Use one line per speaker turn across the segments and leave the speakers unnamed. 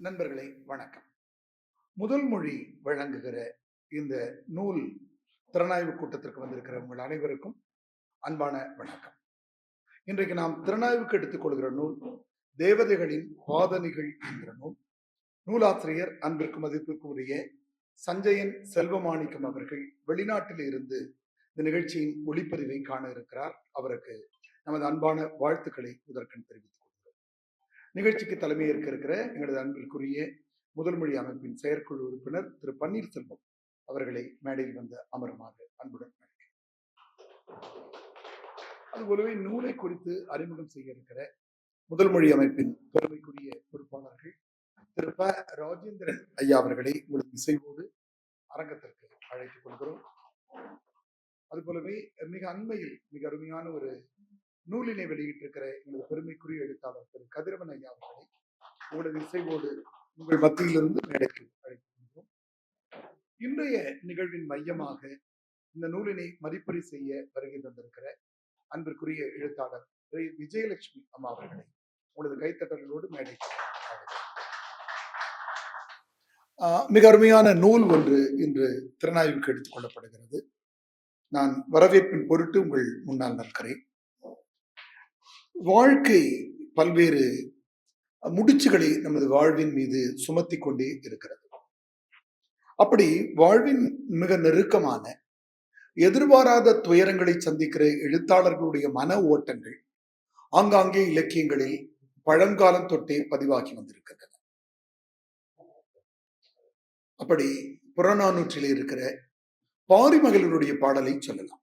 நண்பர்களை வணக்கம். முதல் மொழி வழங்குகிற இந்த நூல் திறனாய்வு கூட்டத்திற்கு வந்திருக்கிற உங்கள் அனைவருக்கும் அன்பான வணக்கம். இன்றைக்கு நாம் திறனாய்வுக்கு எடுத்துக்கொள்கிற நூல் தேவதைகளின் பாதனிகள் என்கிற நூல். நூலாசிரியர் அன்பிற்கு மதிப்பிற்கு உரிய சஞ்சயன் செல்வமாணிக்கம் அவர்கள் வெளிநாட்டில் இருந்து இந்த நிகழ்ச்சியின் ஒளிப்பதிவை காண இருக்கிறார். அவருக்கு நமது அன்பான வாழ்த்துக்களை முதற்கண் தெரிவித்து நிகழ்ச்சிக்கு தலைமையேற்க இருக்கிற எங்களது அன்பிற்குரிய முதல்மொழி அமைப்பின் செயற்குழு உறுப்பினர் திரு பன்னீர்செல்வம் அவர்களை மேடையில் வந்த அமரமாக அன்புடன் அதுபோலவே நூலை குறித்து அறிமுகம் செய்ய இருக்கிற முதல் மொழி அமைப்பின் பெருமைக்குரிய பொறுப்பாளர்கள் திரு ப. ராஜேந்திரன் ஐயா அவர்களை உங்களுக்கு இசைவோடு அரங்கத்திற்கு அழைத்துக் கொள்கிறோம். அதுபோலவே மிக அண்மையில் மிக அருமையான ஒரு நூலினை வெளியிட்டிருக்கிற எங்களது பெருமைக்குரிய எழுத்தாளர் திரு கதிரவன் ஐயா அவர்களை உங்களது இசைவோடு உங்கள் மத்தியிலிருந்து மேடைக்கு அழைக்கின்றோம். இன்றைய நிகழ்வின் மையமாக இந்த நூலினை மதிப்பீடு செய்ய வருகை தந்திருக்கிற அன்பிற்குரிய எழுத்தாளர் திரு விஜயலட்சுமி அம்மா அவர்களை உங்களது கைத்தட்டல்களோடு மேடைக்கு மிக அருமையான நூல் ஒன்று இன்று திறனாய்வுக்கு எடுத்துக் கொள்ளப்படுகிறது. நான் வரவேற்பின் பொருட்டு உங்கள் முன்னால் நிற்கிறேன். வாழ்க்கை பல்வேறு முடிச்சுகளை நமது வாழ்வின் மீது சுமத்தி கொண்டே இருக்கிறது. அப்படி வாழ்வின் மிக நெருக்கமான எதிர்பாராத துயரங்களை சந்திக்கிற எழுத்தாளர்களுடைய மன ஓட்டங்கள் ஆங்காங்கே இலக்கியங்களில் பழங்காலம் தொட்டே பதிவாகி வந்திருக்கின்றன. அப்படி புறநானூற்றிலே இருக்கிற பாரிமகளிருடைய பாடலை சொல்லலாம்.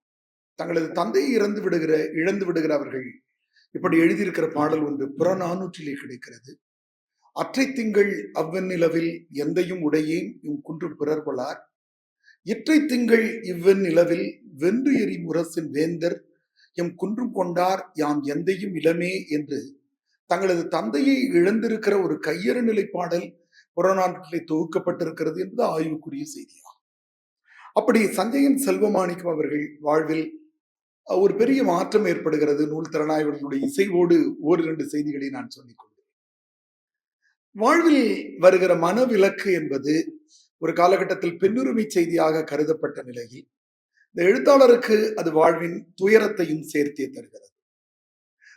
தங்களது தந்தையை இறந்து விடுகிற இழந்து விடுகிற அவர்கள் இப்படி எழுதியிருக்கிற பாடல் ஒன்று புறநானூற்றிலே கிடைக்கிறது. அற்றை திங்கள் அவ்வெண்ணிலவில் எந்தையும் உடையேன் இம் குன்று பிறர்வளார் இற்றை திங்கள் இவ்வெண்ணிலவில் வென்று எரி முரசின் வேந்தர் எம் குன்றும் கொண்டார் யாம் எந்தையும் இளமே என்று. தங்களது தந்தையை இழந்திருக்கிற ஒரு கையறு நிலை பாடல் புறநானூற்றிலே தொகுக்கப்பட்டிருக்கிறது என்பது ஆய்வுக்குரிய செய்தியாகும். அப்படி சஞ்சயன் செல்வமாணிக்கம் அவர்கள் வாழ்வில் ஒரு பெரிய மாற்றம் ஏற்படுகிறது நூல் திறனாய்வர்களுடைய இசைவோடு இரண்டு செய்திகளை நான் சொல்லிக் கொள்கிறேன். வாழ்வில் வருகிற மனவிலக்கு என்பது ஒரு காலகட்டத்தில் பெண்ணுரிமை செய்தியாக கருதப்பட்ட நிலையில் இந்த எழுத்தாளருக்கு அது வாழ்வின் துயரத்தையும் சேர்த்தே தருகிறது.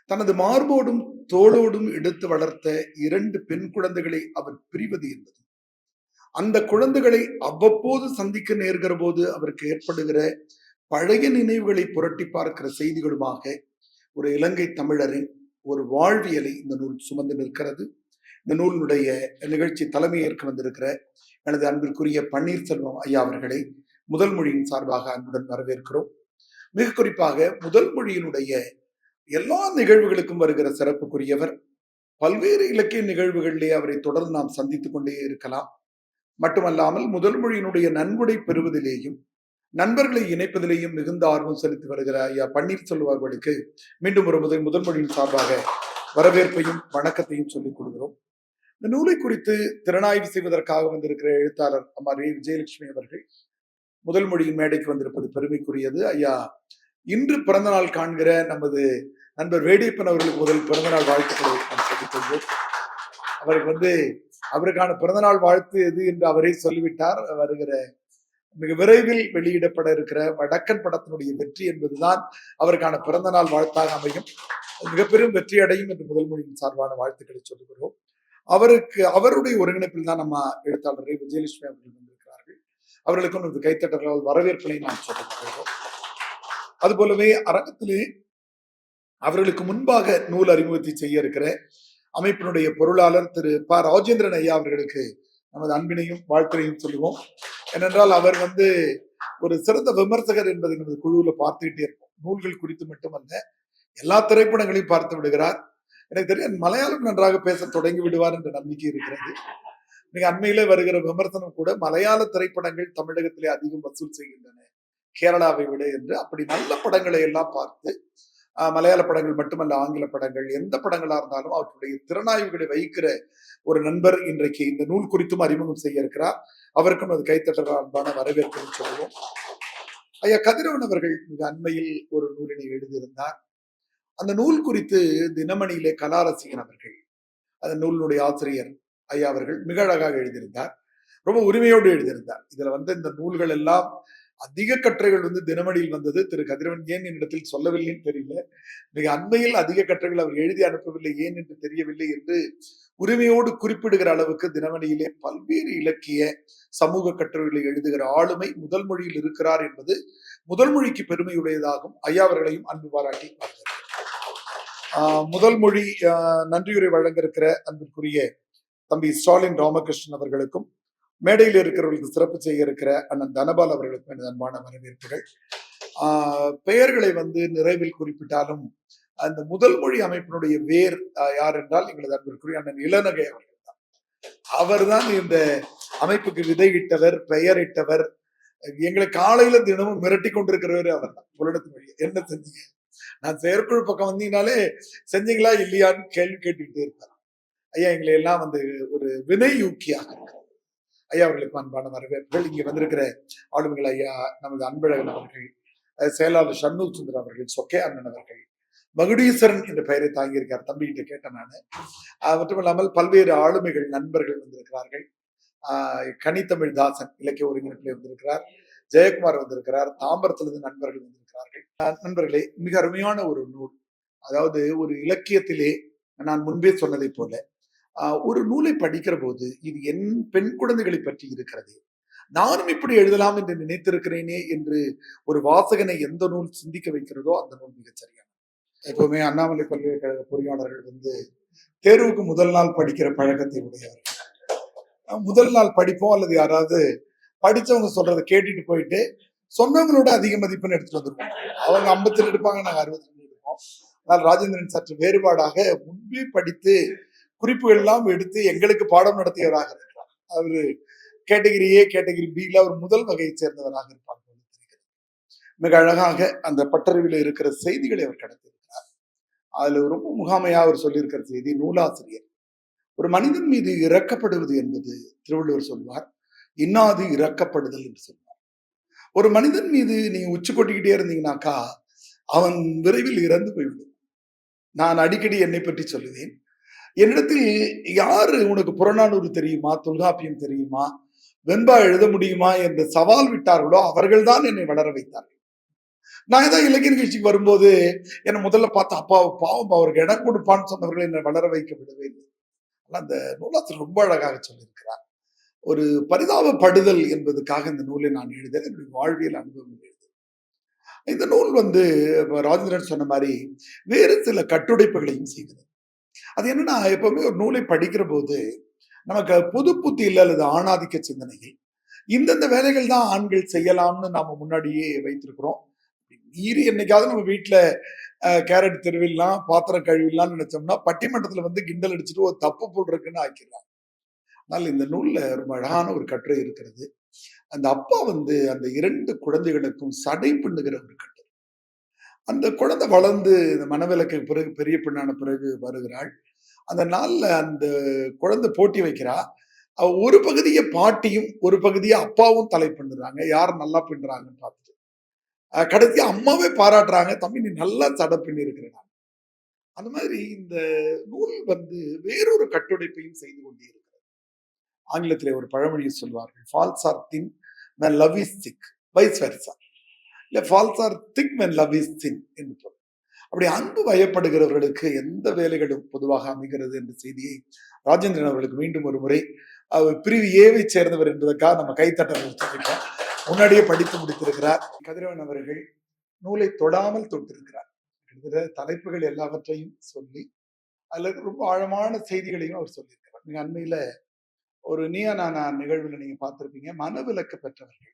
தனது மார்போடும் தோளோடும் எடுத்து வளர்த்த இரண்டு பெண் குழந்தைகளை அவர் பிரிவது என்பது அந்த குழந்தைகளை அவ்வப்போது சந்திக்க நேர்கிற போது அவருக்கு ஏற்படுகிற பழைய நினைவுகளை புரட்டி பார்க்கிற செய்திகளுமாக ஒரு இலங்கை தமிழரின் ஒரு வாழ்வியலை இந்த நூல் சுமந்து நிற்கிறது. இந்த நூலினுடைய நிகழ்ச்சி தலைமை ஏற்க வந்திருக்கிற எனது அன்பிற்குரிய பன்னீர்செல்வம் ஐயா அவர்களை முதல் மொழியின் சார்பாக அன்புடன் வரவேற்கிறோம். மிக குறிப்பாக முதல் மொழியினுடைய எல்லா நிகழ்வுகளுக்கும் வருகிற சிறப்புக்குரியவர். பல்வேறு இலக்கிய நிகழ்வுகளிலே அவரை தொடர்ந்து நாம் சந்தித்துக் கொண்டே இருக்கலாம். மட்டுமல்லாமல் முதல் மொழியினுடைய நன்கொடை பெறுவதிலேயும் நண்பர்களை இணைப்பதிலேயும் மிகுந்த ஆர்வம் செலுத்தி வருகிற ஐயா பன்னீர்செல்வம் அவர்களுக்கு மீண்டும் ஒரு முதல் முதல் மொழியின் சார்பாக வரவேற்பையும் வணக்கத்தையும் சொல்லிக் கொள்கிறோம். இந்த நூலை குறித்து திறனாய்வு செய்வதற்காக வந்திருக்கிற எழுத்தாளர் அம்மா ரே விஜயலட்சுமி அவர்கள் முதல் மொழியின் மேடைக்கு வந்திருப்பது பெருமைக்குரியது. ஐயா இன்று பிறந்த நாள் காண்கிற நமது நண்பர் வேடியப்பன் அவர்களுக்கு முதல் பிறந்தநாள் வாழ்த்துக்களை நாம் சொல்லிக் கொள்வோம் அவருக்கு வந்து அவருக்கான பிறந்தநாள் வாழ்த்து எது என்று அவரே சொல்லிவிட்டார். வருகிற மிக விரைவில் வெளியிடப்பட இருக்கிற வடக்கன் படத்தினுடைய வெற்றி என்பதுதான் அவருக்கான பிறந்த நாள் வாழ்த்தாக அமையும். மிக மிகப்பெரும் வெற்றி அடையும் என்று முதல் மொழியின் சார்பான வாழ்த்துக்களை சொல்லுகிறோம். அவருக்கு அவருடைய ஒருங்கிணைப்பில் தான் நம்ம எழுத்தாளர் விஜயலட்சுமி அவர்கள் வந்திருக்கிறார்கள். அவர்களுக்கும் நமது கைத்தட்டர்களால் வரவேற்பினை நாம் சொல்லுகிறோம் அதுபோலவே அரங்கத்திலே அவர்களுக்கு முன்பாக நூல் அறிமுகத்தை செய்ய இருக்கிற அமைப்பினுடைய பொருளாளர் திரு ப. ராஜேந்திரன் ஐயா அவர்களுக்கு நமது அன்பினையும் வாழ்த்தினையும் சொல்லுவோம். ஏனென்றால் அவர் வந்து ஒரு சிறந்த விமர்சகர் என்பதை நமது குழுவில் பார்த்துக்கிட்டே இருப்போம். நூல்கள் குறித்து மட்டுமல்ல எல்லா திரைப்படங்களையும் பார்த்து விடுகிறார். எனக்கு தெரியும் மலையாளம் நன்றாக பேச தொடங்கி விடுவார் என்ற நம்பிக்கை இருக்கிறது. மிக அண்மையிலே வருகிற விமர்சனம் கூட மலையாள திரைப்படங்கள் தமிழகத்திலே அதிகம் வசூல் செய்கின்றன. கேரளாவை விட என்று. அப்படி நல்ல படங்களை எல்லாம் பார்த்து மலையாள படங்கள் மட்டுமல்ல ஆங்கில படங்கள் எந்த படங்களா இருந்தாலும் அவற்றுடைய திறனாய்வுகளை வைக்கிற ஒரு நண்பர் இன்றைக்கு இந்த நூல் குறித்தும் அறிமுகம் செய்ய இருக்கிறார் அவருக்கும் அது கைத்தட்டல் அன்பான வரவேற்பு சொல்லுவோம். ஐயா கதிரவன் அவர்கள் மிக அண்மையில் ஒரு நூலினை எழுதியிருந்தார். அந்த நூல் குறித்து தினமணியிலே கலாரசிகன் அவர்கள் அந்த நூலினுடைய ஆசிரியர் ஐயா அவர்கள் மிக அழகாக எழுதியிருந்தார். ரொம்ப உரிமையோடு எழுதியிருந்தார். இதுல வந்து இந்த நூல்கள் எல்லாம் அதிக கட்டுரைகள் வந்து தினமணியில் வந்தது. திரு கதிரவன் ஏன் என்னிடத்தில் சொல்லவில்லைன்னு தெரியல. மிக அண்மையில் அதிக கட்டுரைகள் அவர் எழுதி அனுப்பவில்லை. ஏன் என்று தெரியவில்லை என்று உரிமையோடு குறிப்பிடுகிற அளவுக்கு தினமணியிலே பல்வேறு இலக்கிய சமூக கட்டுரைகளை எழுதுகிற ஆளுமை முதல் மொழியில் இருக்கிறார் என்பது முதல் மொழிக்கு பெருமையுடையதாகும். ஐயா அவர்களையும் அன்பு பாராட்டி ஆஹ் முதல் மொழி நன்றியுரை வழங்க இருக்கிற அன்பிற்குரிய தம்பி ஸ்டாலின் ராமகிருஷ்ணன் அவர்களுக்கும் மேடையில் இருக்கிறவர்களுக்கு சிறப்பு செய்ய இருக்கிற அண்ணன் தனபால் அவர்களுக்கும் எனது அன்பான வரவேற்புகள். ஆஹ் பெயர்களை வந்து நிறைவில் குறிப்பிட்டாலும் அந்த முதல் மொழி அமைப்பினுடைய வேர் யார் என்றால் எங்களது அன்பிற்குரிய அண்ணன் இளநகை அவர்கள் தான் அவர்தான் இந்த அமைப்புக்கு விதையிட்டவர் பெயரிட்டவர் எங்களை காலையில தினமும் மிரட்டி கொண்டிருக்கிறவர் அவர் தான் புலனத்தின் வழி என்ன செஞ்சீங்க? நான் செயற்குழு பக்கம் வந்தீங்கனாலே செஞ்சீங்களா இல்லையான்னு கேள்வி கேட்டுக்கிட்டே இருப்பார். ஐயா எங்களை எல்லாம் வந்து ஒரு வினை யூக்கியாக இருக்கிறார் ஐயா அவர்களுக்கு அன்பான வரவேற்புகள். இங்கே வந்திருக்கிற ஆளுமைகள் ஐயா நமது அன்பழகன் அவர்கள் செயலாளர் ஷண்ணூர் சுந்தர் அவர்கள் சொக்கே அண்ணன் அவர்கள் மகுடீஸ்வரன் என்ற பெயரை தாங்கியிருக்கார். தம்பிகிட்ட கேட்டேன் நான். மட்டும் மட்டுமல்லாமல் பல்வேறு ஆளுமைகள் நண்பர்கள் வந்திருக்கிறார்கள். கனித்தமிழ் தாசன் இலக்கிய ஒருங்கிணைப்பில் வந்திருக்கிறார். ஜெயக்குமார் வந்திருக்கிறார். தாம்பரத்திலிருந்து நண்பர்கள் வந்திருக்கிறார்கள். நண்பர்களே மிக அருமையான ஒரு நூல். அதாவது ஒரு இலக்கியத்திலே நான் முன்பே சொன்னதை போல ஒரு நூலை படிக்கிற போது இது என் பெண் குழந்தைகளை பற்றி இருக்கிறது. நானும் இப்படி எழுதலாம் என்று நினைத்திருக்கிறேனே என்று ஒரு வாசகனை எந்த நூல் சிந்திக்க வைக்கிறதோ அந்த நூல் மிகச் சரியான எப்பவுமே அண்ணாமலை பல்கலைக்கழக பொறியாளர்கள் வந்து தேர்வுக்கு முதல் நாள் படிக்கிற பழக்கத்தை உடையவர் முதல் நாள் படிப்போம் அல்லது யாராவது படிச்சவங்க சொல்றதை கேட்டுட்டு போயிட்டு சொன்னவங்களோட அதிக மதிப்பெண் எடுத்துட்டு வந்துருவோம். அவங்க ஐம்பத்தி ரெண்டு எடுப்பாங்க நாங்க அறுபத்தி ரெண்டு எடுப்போம். ஆனால் ராஜேந்திரன் சற்று வேறுபாடாக முன்பே படித்து குறிப்புகள் எல்லாம் எடுத்து எங்களுக்கு பாடம் நடத்தியவராக இருக்கிறார். அவரு கேட்டகிரி ஏ கேட்டகிரி பில ஒரு முதல் வகையை சேர்ந்தவராக இருப்பார் மிக அழகாக அந்த பட்டறிவில் இருக்கிற செய்திகளை அவர் கடத்தியிருக்கிறார். அதுல ரொம்ப முகாமையா அவர் சொல்லியிருக்கிற செய்தி நூலாசிரியர். ஒரு மனிதன் மீது இறக்கப்படுவது என்பது திருவள்ளுவர் சொல்வார். இன்னாது இறக்கப்படுதல் என்று சொல்வார். ஒரு மனிதன் மீது நீங்க உச்சி கொட்டிக்கிட்டே இருந்தீங்கன்னாக்கா அவன் விரைவில் இறந்து போய்விடும். நான் அடிக்கடி என்னை பற்றி சொல்லுவேன். என்னிடத்தில் யாரு உனக்கு புறநானூறு தெரியுமா? தொல்காப்பியம் தெரியுமா? வெண்பா எழுத முடியுமா? என்று சவால் விட்டார்களோ அவர்கள்தான் என்னை வளர வைத்தார்கள். நான் ஏதோ இலக்கிய நிகழ்ச்சிக்கு வரும்போது என்னை முதல்ல பார்த்து அப்பா பாவம் அவருக்கு இடம் கொடுப்பான்னு சொன்னவர்கள் என்னை வளர வைக்க விடவே இல்லை. அந்த நூலாசிரியர் ரொம்ப அழகாக சொல்லியிருக்கிறார். ஒரு பரிதாபப்படுதல் என்பதுக்காக இந்த நூலை நான் எழுதேன் என்னுடைய வாழ்வியல் அனுபவம் எழுது இந்த நூல் வந்து ராஜேந்திரன் சொன்ன மாதிரி வேறு சில கட்டுடைப்புகளையும் செய்கிறது. அது என்னன்னா எப்பவுமே ஒரு நூலை படிக்கிற போது நமக்கு புது புத்தி இல்லை அல்லது ஆணாதிக்க சிந்தனைகள். இந்தந்த வேலைகள் தான் ஆண்கள் செய்யலாம்னு நாம முன்னாடியே வைத்திருக்கிறோம். மீறி என்னைக்காவது நம்ம வீட்டுல கேரட் தெருவில்லாம் பாத்திரம் கழுவிடலாம்னு நினைச்சோம்னா பட்டிமன்றத்துல வந்து கிண்டல் அடிச்சுட்டு ஒரு தப்பு போடுறதுக்குன்னு ஆக்கிடலாம் ஆனால் இந்த நூல்ல ரொம்ப அழகான ஒரு கட்டுரை இருக்கிறது. அந்த அப்பா வந்து அந்த இரண்டு குழந்தைகளுக்கும் சடை பின்னுகிற ஒரு கட்டுரை. அந்த குழந்தை வளர்ந்து இந்த மனவிலக்கு பிறகு பெரிய பெண்ணான பிறகு வருகிறாள். அந்த நாளில் அந்த குழந்தை போட்டி வைக்கிறா. அவ ஒரு பகுதியை பாட்டியும் ஒரு பகுதியை அப்பாவும் தலை பின்னுறாங்க. யார் நல்லா பின்னுறாங்கன்னு பார்த்துட்டு. கடைசி அம்மாவே பாராட்டுறாங்க தம்பி நீ நல்லா தடை பின்னி இருக்கிறாங்க அந்த மாதிரி இந்த நூல் வந்து வேறொரு கட்டுடைப்பையும் செய்து கொண்டே இருக்கிறது. ஆங்கிலத்திலே ஒரு பழமொழியை சொல்வார்கள் false are thin when love is vice versa இல்லை false are thick men love is thing என்று பொருள் அப்படி அன்பு வயப்படுகிறவர்களுக்கு எந்த வேலைகளும் பொதுவாக அமைகிறது என்ற செய்தியை ராஜேந்திரன் அவர்களுக்கு மீண்டும் ஒரு முறை அவர் பிரிவு ஏவை சேர்ந்தவர் என்பதற்காக நம்ம கைத்தட்டல் சொல்லிட்டோம் முன்னாடியே படித்து முடித்திருக்கிறார். கதிரவன் அவர்கள் நூலை தொடாமல் தொட்டிருக்கிறார். கிட்டத்தட்ட தலைப்புகள் எல்லாவற்றையும் சொல்லி அதுல ரொம்ப ஆழமான செய்திகளையும் அவர் சொல்லியிருக்கிறார். மிக அண்மையில ஒரு நீயா நானா நிகழ்வுல நீங்க பார்த்திருப்பீங்க. மனவிலக்கு பெற்றவர்கள்.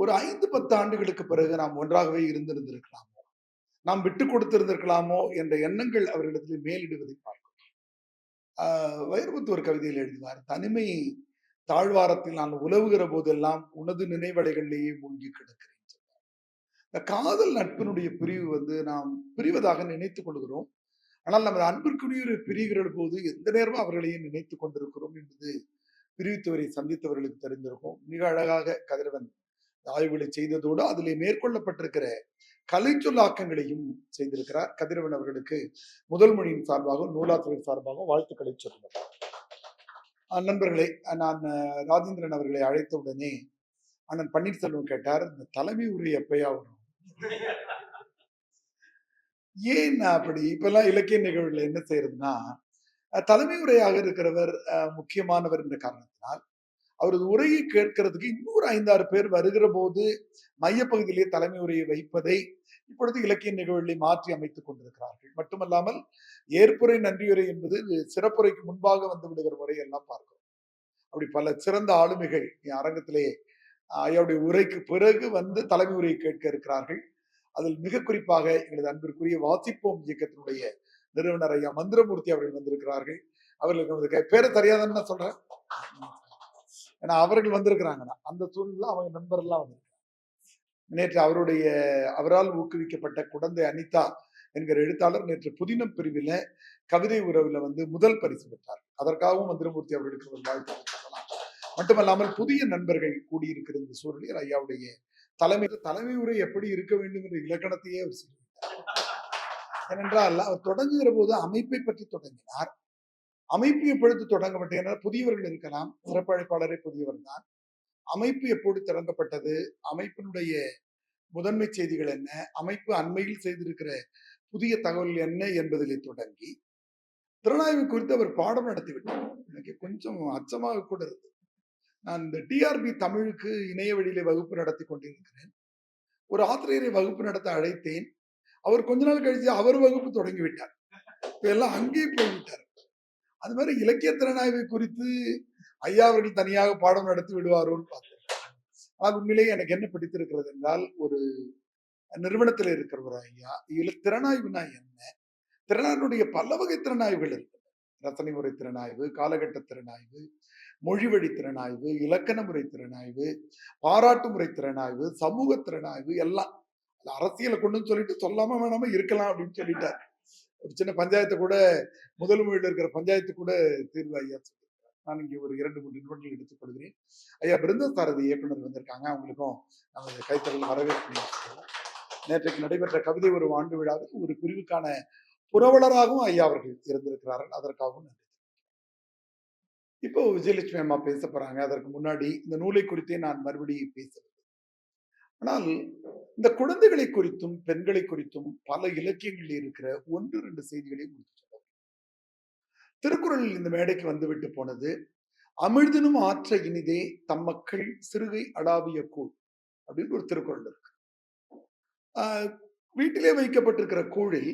ஒரு ஐந்து பத்து ஆண்டுகளுக்கு பிறகு நாம் ஒன்றாகவே இருந்திருந்திருக்கலாமோ? நாம் விட்டு கொடுத்திருந்திருக்கலாமோ? என்ற எண்ணங்கள் அவர்களிடத்தில் மேலிடுவதை பார்க்கிறோம். வைரமுத்து ஒரு கவிதையில் எழுதுவார் தனிமை தாழ்வாரத்தில் நான் உலவுகிற போதெல்லாம் உனது நினைவடைகளிலேயே மூழ்கி கிடக்கிறேன் இந்த காதல் நட்பினுடைய பிரிவு வந்து நாம் பிரிவதாக நினைத்துக் கொள்கிறோம். ஆனால் நமது அன்பிற்குரிய பிரிகிற போது எந்த நேரமும் அவர்களையும் நினைத்துக் கொண்டிருக்கிறோம் என்பது பிரிவித்தவரை சந்தித்தவர்களுக்கு தெரிந்திருக்கும். மிக அழகாக கதிரவன் ஆய்வுகளை செய்ததோடு அதிலே மேற்கொள்ளப்பட்டிருக்கிற கலை சொல்லாக்கங்களையும் செய்திருக்கிறார் கதிரவன் அவர்களுக்கு முதல் மொழியின் சார்பாகவும் நூலாத்துறை சார்பாகவும் வாழ்த்துக்களை சொல்லுங்கள். நண்பர்களை நான் ராஜேந்திரன் அவர்களை அழைத்த உடனே அண்ணன் பன்னீர்செல்வம் கேட்டார் இந்த தலைமை உரை எப்பயா வரும்? ஏன் அப்படி? இப்பெல்லாம் இலக்கிய நிகழ்வுல என்ன செய்யறதுன்னா தலைமை உரையாக இருக்கிறவர் அஹ், முக்கியமானவர் என்ற காரணத்தினால் அவரது உரையை கேட்கறதுக்கு இன்னொரு ஐந்தாறு பேர் வருகிற போது மையப்பகுதியிலே தலைமை உரையை வைப்பதை இப்பொழுது இலக்கிய நிகழ்வுகளை மாற்றி அமைத்துக் கொண்டிருக்கிறார்கள். மட்டுமல்லாமல் ஏற்புரை நன்றியுரை என்பது சிறப்புரைக்கு முன்பாக வந்து விடுகிற முறையெல்லாம் பார்க்கிறோம். அப்படி பல சிறந்த ஆளுமைகள் என் அரங்கத்திலேயே ஐயாவுடைய உரைக்கு பிறகு வந்து தலைமை உரையை கேட்க இருக்கிறார்கள். அதில் மிக குறிப்பாக எங்களது அன்பிற்குரிய வாசிப்போம் இயக்கத்தினுடைய நிறுவனர் ஐயா மந்திரமூர்த்தி அவர்கள் வந்திருக்கிறார்கள். அவர்களுக்கு பேரை தெரியாதுன்னு நான் சொல்றேன் ஏன்னா அவர்கள் வந்திருக்கிறாங்கன்னா அந்த சூழ்நிலை அவங்க நண்பர்லாம் வந்திருக்காங்க நேற்று அவருடைய அவரால் ஊக்குவிக்கப்பட்ட குழந்தை அனிதா என்கிற எழுத்தாளர் நேற்று புதினம் பிரிவில் கவிதை உறவில் வந்து முதல் பரிசு பெற்றார். அதற்காகவும் மந்திரமூர்த்தி அவர்களுக்கு ஒரு வாழ்த்து சொல்லலாம் மட்டுமல்லாமல் புதிய நண்பர்கள் கூடியிருக்கிற இந்த சூழலில் ஐயாவுடைய தலைமை தலைமை உரை எப்படி இருக்க வேண்டும் என்ற இலக்கணத்தையே அவர் சொல்லியிருக்கார் ஏனென்றால் அவர் தொடங்குகிற போது அமைப்பை பற்றி தொடங்கினார். அமைப்பு எப்பொழுது தொடங்கப்பட்டது என புதியவர்கள் இருக்கலாம் சிறப்பழைப்பாளரே புதியவர் தான். அமைப்பு எப்போது தொடங்கப்பட்டது அமைப்பினுடைய முதன்மை செய்திகள் என்ன? அமைப்பு அண்மையில் செய்திருக்கிற புதிய தகவல் என்ன என்பதிலே தொடங்கி திறனாய்வு குறித்து அவர் பாடம் நடத்தி விட்டார் எனக்கு கொஞ்சம் அச்சமாக கூட இருக்கு நான் இந்த டிஆர்பி தமிழுக்கு இணைய வழியிலே வகுப்பு நடத்தி கொண்டிருக்கிறேன். ஒரு ஆசிரியரை வகுப்பு நடத்த அழைத்தேன். அவர் கொஞ்ச நாள் கழிச்சு அவர் வகுப்பு தொடங்கி விட்டார். இப்ப எல்லாம் அங்கேயே போய்விட்டார். அது மாதிரி இலக்கிய திறனாய்வை குறித்து ஐயா அவர்கள் தனியாக பாடம் நடத்தி விடுவாரோன்னு பார்த்தேன். ஆனால் உண்மையிலேயே எனக்கு என்ன பிடித்திருக்கிறது என்றால் ஒரு நிறுவனத்தில் இருக்கிறவர் ஐயா. இதுல திறனாய்வுனா என்ன? திறனாய்வுடைய பல வகை திறனாய்வுகள் இருக்கு ரசனை முறை திறனாய்வு காலகட்ட திறனாய்வு மொழிவழி திறனாய்வு இலக்கண முறை திறனாய்வு பாராட்டு முறை திறனாய்வு சமூக திறனாய்வு எல்லாம். அரசியலை கொண்டு சொல்லிட்டு சொல்லாம வேணாம இருக்கலாம் அப்படின்னு சொல்லிட்டார். ஒரு சின்ன பஞ்சாயத்தை கூட முதல் மொழியில் இருக்கிற பஞ்சாயத்து கூட தீர்வு ஐயா சொல்லியிருக்கிறார். நான் இங்கே ஒரு இரண்டு மூன்று நிமிடங்கள் எடுத்துக்கொள்கிறேன் ஐயா பிருந்தசாரதி இயக்குனர் வந்திருக்காங்க. அவங்களுக்கும் நமது கைத்தறல் வரவேற்பு நேற்றைக்கு நடைபெற்ற கவிதை ஒரு ஆண்டு விழாவில் ஒரு பிரிவுக்கான புரவலராகவும் ஐயா அவர்கள் இருந்திருக்கிறார்கள். அதற்காகவும் நன்றி இப்போ விஜயலட்சுமி அம்மா பேச போறாங்க. அதற்கு முன்னாடி இந்த நூலை குறித்தே நான் மறுபடியும் பேசுறேன் ஆனால் இந்த குழந்தைகளை குறித்தும் பெண்களை குறித்தும் பல இலக்கியங்களில் இருக்கிற ஒன்று ரெண்டு செய்திகளை முடித்து சொல்ல திருக்குறளில் இந்த மேடைக்கு வந்துவிட்டு போனது அமிழ்தினும் ஆற்ற இனிதே தம் மக்கள் சிறுகை அடாவிய கூழ் அப்படின்னு ஒரு திருக்குறள் இருக்கு. ஆஹ் வீட்டிலே வைக்கப்பட்டிருக்கிற கூழில்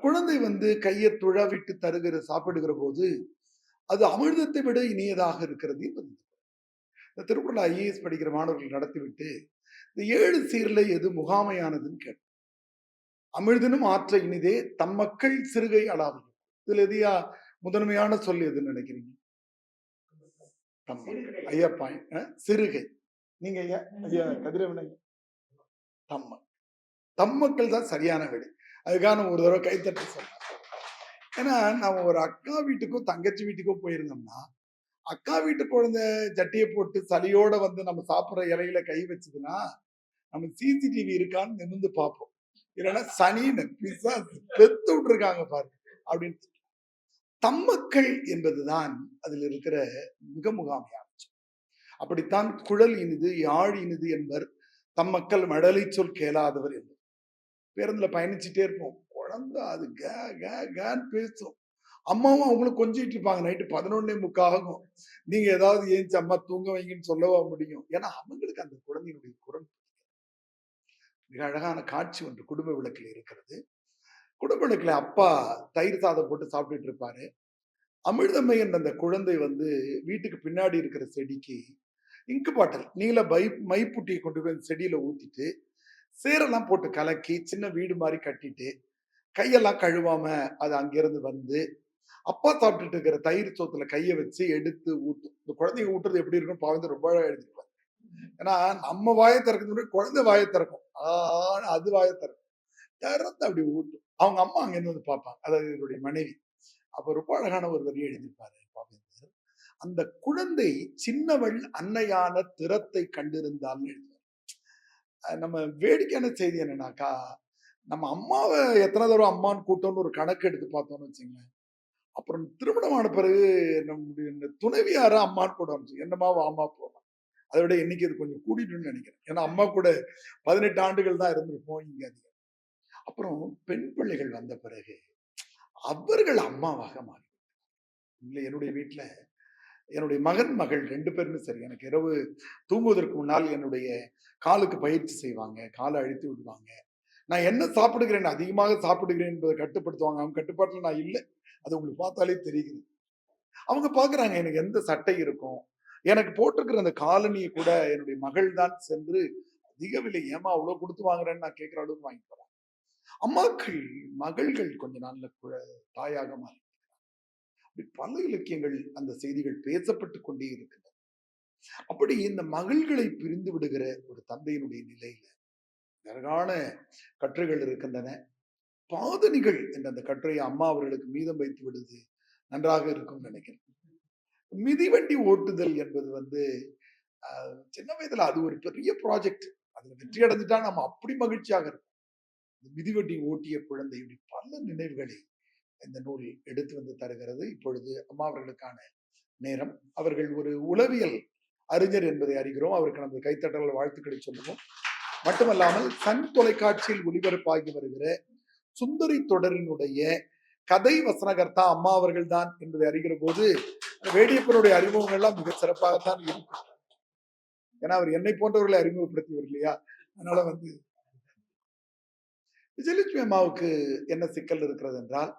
குழந்தை வந்து கையை துழாவிட்டு தருகிற சாப்பிடுகிற போது அது அமிர்தத்தை விட இனியதாக இருக்கிறது என்பது இந்த திருக்குறள் ஐஏஎஸ் படிக்கிற மாணவர்கள் நடத்திவிட்டு இந்த ஏழு சீர்ல எது முகாமையானதுன்னு கேட்டோம் அமிழ்தினும் ஆற்ற இனிதே தம் மக்கள் சிறுகை அளாவியும். இதுல எதையா முதன்மையான சொல் எதுன்னு நினைக்கிறீங்க? தம் மக்கள். ஐயா பாய் அஹ், சிறுகை. நீங்க ஐயா ஐயா கதிரவன்? ஐயா தம் மக்கள். தம் மக்கள் தான் சரியான விடை. அதுக்காக ஒரு தடவை கைத்தட்டி சொன்னோம் ஏன்னா நம்ம ஒரு அக்கா வீட்டுக்கோ தங்கச்சி வீட்டுக்கோ போயிருந்தோம்னா அக்கா வீட்டு குழந்தை ஜட்டியை போட்டு சளியோட வந்து நம்ம சாப்பிடுற இலையில கை வச்சதுன்னா நம்ம சிசிடிவி இருக்கான்னு நிமிந்து பார்ப்போம். இல்லைன்னா சனின்னு பிசா பெத்து விட்டுருக்காங்க பாரு அப்படின்னு தம்மக்கள் என்பதுதான் அதில் இருக்கிற மிக முகாமையான அப்படித்தான் குழல் இனிது யாழ் இனிது என்பர் தம் மக்கள் மடலை சொல் கேளாதவர் என்பர். பேருந்துல பயணிச்சுட்டே இருப்போம். குழந்தை அது கே கே கேன்னு பேசும். அம்மாவும் அவங்களும் கொஞ்சிட்டு இருப்பாங்க. நைட்டு பதினொன்னே முக்காகும் நீங்க ஏதாவது ஏஞ்சி அம்மா தூங்க வைங்கன்னு சொல்லவா முடியும்? ஏன்னா அவங்களுக்கு அந்த குழந்தையினுடைய குரல் மிக அழகான காட்சி ஒன்று குடும்ப விளக்கில் இருக்கிறது. குடும்ப விளக்கில் அப்பா தயிர் சாதம் போட்டு சாப்பிட்டுட்டு இருப்பாரு. அமிர்தம்மை என்ற அந்த குழந்தை வந்து வீட்டுக்கு பின்னாடி இருக்கிற செடிக்கு இங்கு பாட்டல் நீல பை மைப்புட்டியை கொண்டு போய் அந்த செடியில ஊத்திட்டு சேரெல்லாம் போட்டு கலக்கி சின்ன வீடு மாதிரி கட்டிட்டு கையெல்லாம் கழுவாம அது அங்கிருந்து வந்து அப்பா சாப்பிட்டுட்டு இருக்கிற தயிர் சோத்துல கையை வச்சு எடுத்து ஊட்டும் இந்த குழந்தைங்க ஊட்டுறது எப்படி இருக்கும் பாவந்து ரொம்ப எழுதிருப்பாரு. ஏன்னா நம்ம வாயை திறக்கிறது குழந்தை வாயை திறக்கும். ஆனா அது வாயை திறக்கும். திறந்து அப்படி ஊட்டும். அவங்க அம்மா அங்க இருந்து வந்து பார்ப்பாங்க. அதாவது இவருடைய மனைவி. அப்ப ரொம்ப அழகான ஒரு வரி எழுதியிருப்பாரு பாவேந்தர். அந்த குழந்தை சின்னவள் அன்னையான திறத்தை கண்டிருந்தால்னு எழுதுவார். நம்ம வேடிக்கையான செய்தி என்னன்னாக்கா நம்ம அம்மாவை எத்தனை தடவை அம்மான்னு கூட்டம்னு ஒரு கணக்கு எடுத்து பார்த்தோம்னு வச்சுங்களேன். அப்புறம் திருமணமான பிறகு நம்முடைய துணைவியார அம்மான்னு கூட வந்துச்சு. என்னம்மா வாமா போகலாம் அதை விட இன்னைக்கு இது கொஞ்சம் கூட்டிட்டுன்னு நினைக்கிறேன். ஏன்னா அம்மா கூட பதினெட்டு ஆண்டுகள் தான் இருந்திருப்போம் இங்க அதிகம் அப்புறம் பெண் பிள்ளைகள் வந்த பிறகு அவர்கள் அம்மாவாக மாறி இல்லை என்னுடைய வீட்டுல என்னுடைய மகன் மகள் ரெண்டு பேருமே சரி எனக்கு இரவு தூங்குவதற்கு முன்னால் என்னுடைய காலுக்கு பயிற்சி செய்வாங்க காலை அழுத்தி விடுவாங்க. நான் என்ன சாப்பிடுகிறேன் அதிகமாக சாப்பிடுகிறேன் என்பதை கட்டுப்படுத்துவாங்க. அவங்க கட்டுப்பாட்டில் நான் இல்லை. அது உங்களுக்கு பார்த்தாலே தெரியுது அவங்க பார்க்குறாங்க எனக்கு எந்த சட்டை இருக்கும்? எனக்கு போட்டிருக்கிற அந்த காலனியை கூட என்னுடைய மகள் தான் சென்று அதிக விலை ஏமா அவ்வளவு கொடுத்து வாங்குறேன்னு நான் கேட்கிற அளவுக்கு வாங்கி போறேன் அம்மாக்கள் மகள்கள் கொஞ்ச நாள்ல தாயாக மாறி பல இலக்கியங்கள் அந்த செய்திகள் பேசப்பட்டு கொண்டே இருக்கின்றன. அப்படி இந்த மகள்களை பிரிந்து விடுகிற ஒரு தந்தையினுடைய நிலையில அழகான கட்டுரைகள் இருக்கின்றன. பாதணிகள் என்ற அந்த கட்டுரையை அம்மா அவர்களுக்கு மீதம் வைத்து விடுது நன்றாக இருக்கும் நினைக்கிறேன். மிதிவண்டி ஓட்டுதல் என்பது வந்து சின்ன வயதுல அது ஒரு பெரிய ப்ராஜெக்ட் அதுல வெற்றி அடைஞ்சிட்டா நம்ம அப்படி மகிழ்ச்சியாக இருக்கும் இந்த மிதிவண்டி ஓட்டிய குழந்தை இப்படி பல நினைவுகளை இந்த நூல் எடுத்து வந்து தருகிறது. இப்பொழுது அம்மா அவர்களுக்கான நேரம். அவர்கள் ஒரு உளவியல் அறிஞர் என்பதை அறிகிறோம். அவருக்கு நமது கைத்தட்டல் வாழ்த்துக்களை சொல்லுவோம். மட்டுமல்லாமல் சன் தொலைக்காட்சியில் ஒளிபரப்பாகி வருகிற சுந்தரி தொடரினுடைய கதை வசனகர்த்தா அம்மா அவர்கள் தான் என்பதை அறிகிற போது வேடியப்பனுடைய அறிமுகங்கள் எல்லாம் மிக சிறப்பாகத்தான் இருக்கும். ஏன்னா அவர் என்னை போன்றவர்களை அறிமுகப்படுத்தியவர் இல்லையா? அதனால வந்து விஜயலட்சுமி அம்மாவுக்கு என்ன சிக்கல் இருக்கிறது என்றால்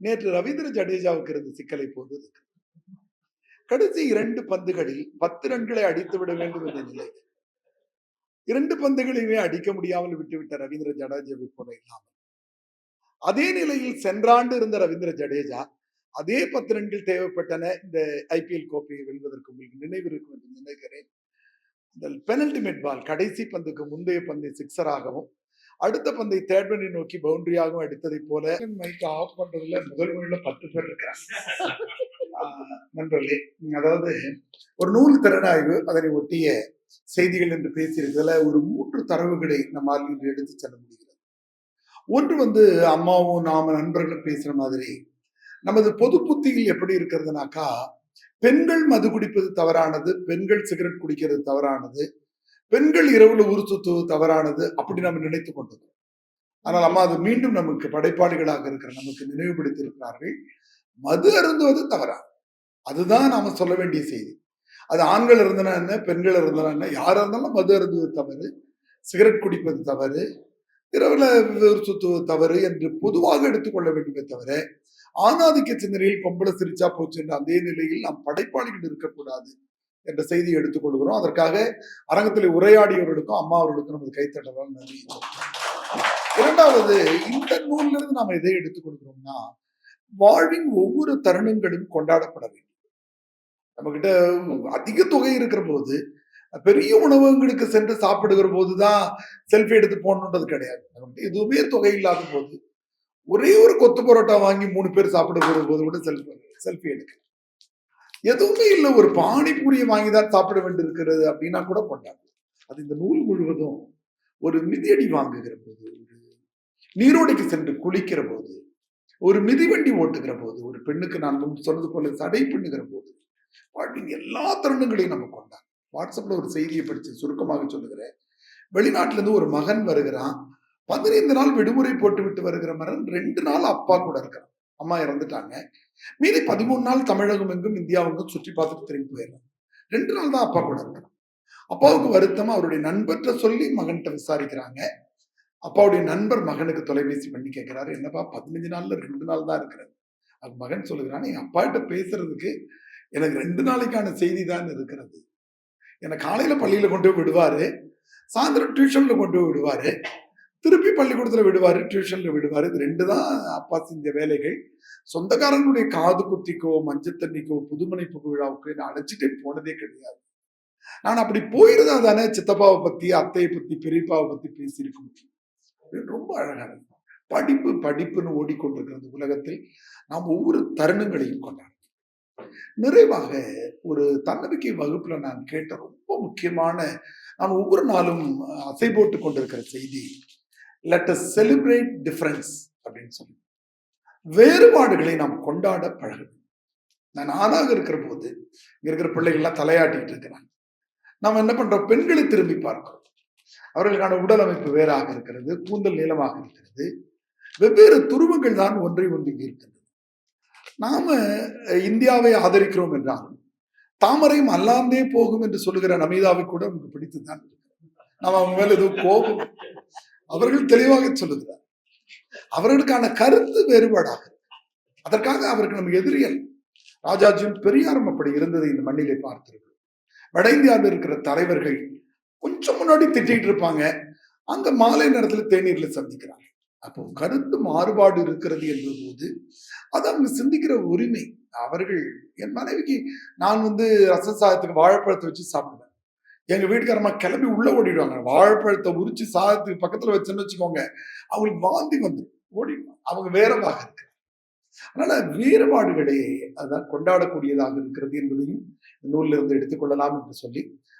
நேற்று ரவீந்திர ஜடேஜாவுக்கு இருந்த சிக்கலை போது கடைசி இரண்டு பந்துகளில் பத்து ரன்களை அடித்து விட வேண்டும் என்ற நிலை. இரண்டு பந்துகளையுமே அடிக்க முடியாமல் விட்டுவிட்ட ரவீந்திர ஜடேஜாவை போல இல்லாமல். அதே நிலையில் சென்றாண்டு இருந்த ரவீந்திர ஜடேஜா அதே பத்து ரன்கள் தேவைப்பட்டன இந்த ஐபிஎல் கோப்பையை வெல்வதற்கு உங்களுக்கு நினைவு இருக்கும் என்று நினைக்கிறேன். இந்த பெனல்டிமேட் பால் கடைசி பந்துக்கு முந்தைய பந்தை சிக்ஸராகவும் அடுத்த பந்தை தேர்ட் பண்ணி நோக்கி பவுண்டரியாகவும் அடித்ததை போல மைக் ஆஃப் பண்றதுல முதல் முறையில பத்து பேர் இருக்கிறாங்க. நண்பர்களே அதாவது ஒரு நூல் திறனாய்வு அதனை ஒட்டிய செய்திகள் என்று பேசியிருக்கிறதுல ஒரு மூன்று தரவுகளை நம்மால் இன்று எடுத்து செல்ல முடிகிறது. ஒன்று வந்து அம்மாவும் நாம நண்பர்கள் பேசுற மாதிரி. நமது பொது புத்தியில் எப்படி இருக்கிறதுனாக்கா பெண்கள் மது குடிப்பது தவறானது பெண்கள் சிகரெட் குடிக்கிறது தவறானது பெண்கள் இரவுல ஊர் சுத்துவது தவறானது அப்படி நம்ம நினைத்து கொண்டது ஆனால் அம்மா அது மீண்டும் நமக்கு படைப்பாளிகளாக இருக்கிற நமக்கு நினைவுபடுத்தி இருக்கிறார்கள் மது அருந்துவது தவறா? அதுதான் நாம சொல்ல வேண்டிய செய்தி. அது ஆண்கள் இருந்தனா என்ன பெண்கள் இருந்தனா என்ன யாரா இருந்தாலும் மது அருந்துவது தவறு சிகரெட் குடிப்பது தவறு இரவுல ஊர் தவறு என்று பொதுவாக எடுத்துக்கொள்ள வேண்டுமே தவிர ஆணாதிக்க சிந்தனையில் பொம்பளை சிரிச்சா போச்சு என்ற அதே நிலையில் நாம் படைப்பாளிகள் இருக்கக்கூடாது என்ற செய்தியை எடுத்துக்கொள்கிறோம் அதற்காக அரங்கத்தில் உரையாடியவர்களுக்கும் அம்மா அவர்களுக்கும் நமது கைத்தட்டலாம் நன்றி. இரண்டாவது இந்த நூலிலிருந்து நாம் எதை எடுத்துக்கொள்கிறோம்னா வாழ்வின் ஒவ்வொரு தருணங்களும் கொண்டாடப்பட வேண்டும். நம்ம கிட்ட அதிக தொகை இருக்கிற போது பெரிய உணவகங்களுக்கு சென்று சாப்பிடுகிற போது தான் செல்ஃபி எடுத்து போடணுன்றது கிடையாது. நம்மகிட்ட எதுவுமே தொகை இல்லாத போது ஒரே ஒரு கொத்து பரோட்டா வாங்கி மூணு பேர் சாப்பிட போகிற போது கூட செல்ஃபி செல்ஃபி எடுக்க எதுவுமே இல்லை ஒரு பானிபூரியை வாங்கி தான் சாப்பிட வேண்டியிருக்கிறது அப்படின்னா கூட கொண்டாங்க அது இந்த நூல் முழுவதும் ஒரு மிதியடி வாங்குகிற போது ஒரு நீரோடைக்கு சென்று குளிக்கிற போது ஒரு மிதிவண்டி ஓட்டுகிற போது ஒரு பெண்ணுக்கு நான் சொன்னது போல சடை பண்ணுகிற போது எல்லா தருணங்களையும் நம்ம கொண்டாங்க. வாட்ஸ்அப்ல ஒரு செய்தியை படிச்சு சுருக்கமாக சொல்லுகிறேன். வெளிநாட்டிலேருந்து ஒரு மகன் வருகிறான். பதினைந்து நாள் விடுமுறை போட்டு விட்டு வருகிற மகன் ரெண்டு நாள் அப்பா கூட இருக்கிறான். அம்மா இறந்துட்டாங்க. மீதி பதிமூணு நாள் தமிழகம் எங்கும் இந்தியாவுக்கும் சுற்றி பார்த்துட்டு திரும்பி போயிடுறான். ரெண்டு நாள் தான் அப்பா கூட இருக்கிறான். அப்பாவுக்கு வருத்தம் அவருடைய நண்பர்கிட்ட சொல்லி மகன்கிட்ட விசாரிக்கிறாங்க. அப்பாவுடைய நண்பர் மகனுக்கு தொலைபேசி பண்ணி கேட்கிறாரு. என்னப்பா பதினஞ்சு நாள்ல ரெண்டு நாள் தான் இருக்கிறது. அது மகன் சொல்லுகிறான் என் அப்பாட்ட பேசுறதுக்கு எனக்கு ரெண்டு நாளைக்கான செய்தி தான் இருக்கிறது. என்னை காலையில் பள்ளியில் கொண்டு போய் விடுவார் சாயந்தரம் டியூஷனில் கொண்டு போய் விடுவார் திருப்பி பள்ளிக்கூடத்தில் விடுவார் டியூஷனில் விடுவார். இது ரெண்டு தான் அப்பா செஞ்ச வேலைகள். சொந்தக்காரனுடைய காது குத்திக்கோ மஞ்சள் தண்ணிக்கோ புதுமனைப்பு விழாவுக்கு நான் அழைச்சிட்டே போனதே கிடையாது. நான் அப்படி போயிருந்தா தானே சித்தப்பாவை பத்தி அத்தையை பத்தி பெரியப்பாவை பத்தி பேசியிருக்க முடியும். ரொம்ப அழகாக இருக்கும் படிப்பு படிப்புன்னு ஓடிக்கொண்டிருக்கிற அந்த உலகத்தில் நாம் ஒவ்வொரு தருணங்களையும் கொண்டாடுறோம். நிறைவாக ஒரு தன்னம்பிக்கை வகுப்புல நான் கேட்ட ரொம்ப முக்கியமான நான் ஒவ்வொரு நாளும் அசை போட்டு கொண்டிருக்கிற செய்தி லெட் அஸ் செலிப்ரேட் டிஃபரன்ஸ் அப்படின்னு சொல்லி. வேறுபாடுகளை நாம் கொண்டாட பழகணும். நான் ஆணாக இருக்கிற போது இங்க இருக்கிற பிள்ளைகள்லாம் தலையாட்டிட்டு இருக்கிறாங்க. நாம் என்ன பண்றோம்? பெண்களை திரும்பி பார்க்கிறோம். அவர்களுக்கான உடல் அமைப்பு வேறாக இருக்கிறது கூந்தல் நீளமாக இருக்கிறது. வெவ்வேறு துருவங்கள் தான் ஒன்றை ஒன்று இருக்கிறது நாம இந்தியாவை ஆதரிக்கிறோம் என்றாலும் தாமரையும் அல்லாந்தே போகும் என்று சொல்லுகிற நமீதாவை கூட நமக்கு பிடித்துதான் நாம் அவங்க மேல எதுவும் கோபம். அவர்கள் தெளிவாக சொல்லுகிறார். அவர்களுக்கான கருத்து வேறுபாடாக அதற்காக அவருக்கு நம்ம எதிரியல் ராஜாஜியும் பெரியாரும் அப்படி இருந்ததை இந்த மண்ணிலே பார்த்திருக்கிறோம். வட இந்தியாவில் இருக்கிற தலைவர்கள் கொஞ்சம் முன்னாடி திட்டிகிட்டு இருப்பாங்க. அங்க மாலை நேரத்துல தேநீர்ல சந்திக்கிறாங்க. அப்போ கருத்து மாறுபாடு இருக்கிறது என்ற போது அது அவங்க சிந்திக்கிற உரிமை. அவர்கள் என் மனைவிக்கு நான் வந்து ரச சாதத்துக்கு வாழைப்பழத்தை வச்சு சாப்பிடுவேன். எங்க வீட்டுக்காரமா கிளம்பி உள்ள ஓடிடுவாங்க. வாழைப்பழத்தை உரிச்சு சாதத்துக்கு பக்கத்துல வச்சேன்னு வச்சுக்கோங்க அவங்களுக்கு வாந்தி வந்துடும் ஓடிடுவாங்க அவங்க வேறமாக இருக்கு அதனால வேறுபாடுகளே அதான் கொண்டாடக்கூடியதாக இருக்கிறது என்பதையும் இந்த நூலில் இருந்து எடுத்துக்கொள்ளலாம் என்று சொல்லி